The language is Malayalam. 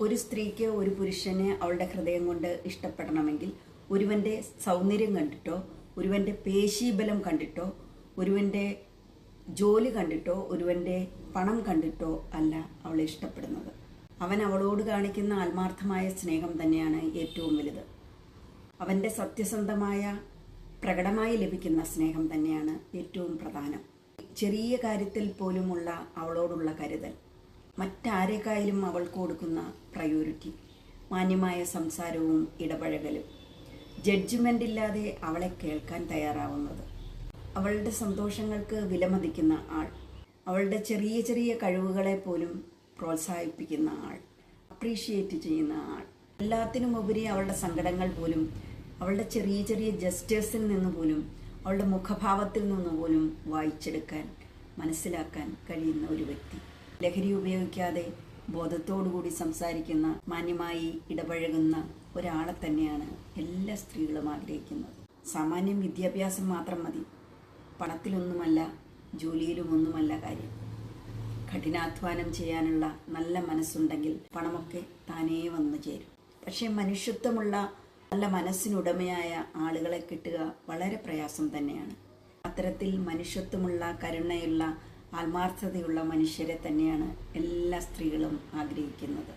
ഒരു സ്ത്രീക്ക് ഒരു പുരുഷനെ അവളുടെ ഹൃദയം കൊണ്ട് ഇഷ്ടപ്പെടണമെങ്കിൽ ഒരുവന്റെ സൗന്ദര്യം കണ്ടിട്ടോ ഒരുവന്റെ പേശീബലം കണ്ടിട്ടോ ഒരുവന്റെ ജോലി കണ്ടിട്ടോ ഒരുവന്റെ പണം കണ്ടിട്ടോ അല്ല അവളെ ഇഷ്ടപ്പെടുന്നത്. അവൻ അവളോട് കാണിക്കുന്ന ആത്മാർത്ഥമായ സ്നേഹം തന്നെയാണ് ഏറ്റവും വലുത്. അവന്റെ സത്യസന്ധമായ പ്രകടമായി ലഭിക്കുന്ന സ്നേഹം തന്നെയാണ് ഏറ്റവും പ്രധാനം. ചെറിയ കാര്യത്തിൽ പോലുമുള്ള അവളോടുള്ള കരുതൽ. മറ്റാരേക്കായാലും അവൾക്ക് കൊടുക്കുന്ന പ്രയോറിറ്റി മാന്യമായ സംസാരവും ഇടപഴകലും. ജഡ്ജ്മെന്റ് ഇല്ലാതെ അവളെ കേൾക്കാൻ തയ്യാറാവുന്നത്. അവളുടെ സന്തോഷങ്ങൾക്ക് വിലമതിക്കുന്ന ആൾ അവളുടെ ചെറിയ ചെറിയ കഴിവുകളെ പോലും പ്രോത്സാഹിപ്പിക്കുന്ന ആൾ അപ്രീഷിയേറ്റ് ചെയ്യുന്ന ആൾ. എല്ലാത്തിനും ഉപരി അവളുടെ സങ്കടങ്ങൾ പോലും അവളുടെ ചെറിയ ചെറിയ ജസ്റ്റേഴ്സിൽ നിന്ന് പോലും അവളുടെ മുഖഭാവത്തിൽ നിന്ന് പോലും വായിച്ചെടുക്കാൻ മനസ്സിലാക്കാൻ കഴിയുന്ന ഒരു വ്യക്തി. ലഹരി ഉപയോഗിക്കാതെ ബോധത്തോടുകൂടി സംസാരിക്കുന്ന മാന്യമായി ഇടപഴകുന്ന ഒരാളെ തന്നെയാണ് എല്ലാ സ്ത്രീകളും ആഗ്രഹിക്കുന്നത്. സാമാന്യം വിദ്യാഭ്യാസം മാത്രം മതി. പണത്തിലൊന്നുമല്ല ജോലിയിലും ഒന്നുമല്ല കാര്യം. കഠിനാധ്വാനം ചെയ്യാനുള്ള നല്ല മനസ്സുണ്ടെങ്കിൽ പണമൊക്കെ താനേ വന്നു ചേരും. പക്ഷേ മനുഷ്യത്വമുള്ള നല്ല മനസ്സിനുടമയായ ആളുകളെ കിട്ടുക വളരെ പ്രയാസം തന്നെയാണ്. അത്തരത്തിൽ മനുഷ്യത്വമുള്ള കരുണയുള്ള ആത്മാർത്ഥതയുള്ള മനുഷ്യരെ തന്നെയാണ് എല്ലാ സ്ത്രീകളും ആഗ്രഹിക്കുന്നത്.